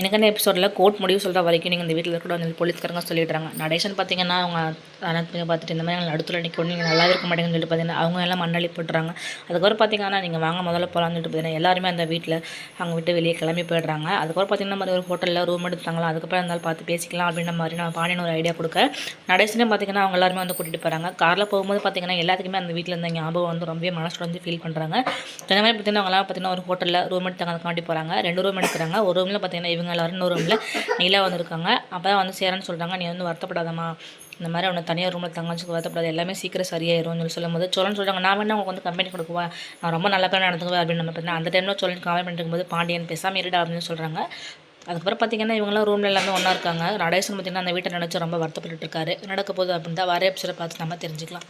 எனக்கு அந்த எபிசோடில் கோர்ட் முடிவு சொல்கிற வரைக்கும் நீங்கள் இந்த வீட்டில் கூட வந்து போலீஸ்காரங்க சொல்லிடுறாங்க. நடேஷன் பார்த்தீங்கன்னா அவங்க அனந்தங்க பார்த்துட்டு இந்த மாதிரி நடுத்துல நிற்கணும் நீங்கள் நல்லா இருக்க மாட்டேங்கன்னு சொல்லிட்டு பார்த்தீங்கன்னா அவங்க எல்லாம் மண்ணள்ளி போட்டுறாங்க அதுக்கப்புறம் பார்த்தீங்கன்னா நீங்கள் வாங்க முதல்ல போகலான்னு சொல்லிட்டு பார்த்தீங்கன்னா எல்லாருமே அந்த வீட்டில் அவங்க விட்டு வெளியே கிளம்பி போயிடுறாங்க. அதுக்கப்புறம் பார்த்தீங்கன்னா மாதிரி ஒரு ஹோட்டலில் ரூம் எடுத்தாங்களா அதுக்கப்புறம் இருந்தாலும் பார்த்து பேசிக்கலாம் அப்படின்ற மாதிரி நான் பாண்டியன் ஒரு ஐடியா கொடுக்க. நடேஷனே பார்த்தீங்கன்னா அவங்க எல்லாருமே வந்து கூட்டிகிட்டு போகிறாங்க காரில் போகும்போது பார்த்தீங்கன்னா எல்லாத்துக்குமே அந்த வீட்டில் இருந்த ஞாபகம் வந்து ரொம்பவே மனசு வந்து ஃபீல் பண்ணுறாங்க இந்த மாதிரி பார்த்தீங்கன்னா அவங்களாம் பார்த்தீங்கன்னா ஒரு ஹோட்டலில் ரூம் எடுத்தாங்க காட்டி போகிறாங்க ரெண்டு ரூம் எடுக்கிறாங்க. ஒரு ரூமில் பார்த்தீங்கன்னா இவங்க எல்லாரும் இன்னொரு ரூமில் நீலா வந்திருக்காங்க. அப்போ தான் வந்து சேரன்னு சொல்கிறாங்க நீ வந்து வருத்தப்படாதம்மா. இந்த மாதிரி அவனை தனியார் ரூமில் தங்கச்சிக்கு வருத்தப்படாது. எல்லாமே சீக்கிரம் சரியாயிரும்னு சொல்லி சொல்லும்போது சோழன் சொல்கிறாங்க நான் வேணா உங்களுக்கு வந்து கம்பெனி கொடுக்குவேன் நான் ரொம்ப நல்ல பேர் நடந்துக்குவேன் அப்படின்னு நம்ம அந்த டைமில் சொல்லி கமெண்ட் பண்ணிருக்கும்போது பாண்டியன் பேசாமல் இருடா அப்படின்னு சொல்கிறாங்க அதுக்கப்புறம் பார்த்தீங்கன்னா இவங்களாம் ரூமில் எல்லாமே ஒன்றா இருக்காங்க. நடேசன் பார்த்தீங்கன்னா அந்த வீட்டை நினச்சி ரொம்ப வருத்தப்பட்டு இருக்காரு. நடக்க போகுது அப்படின்னு தான் வர பார்த்து நம்ம தெரிஞ்சுக்கலாம்.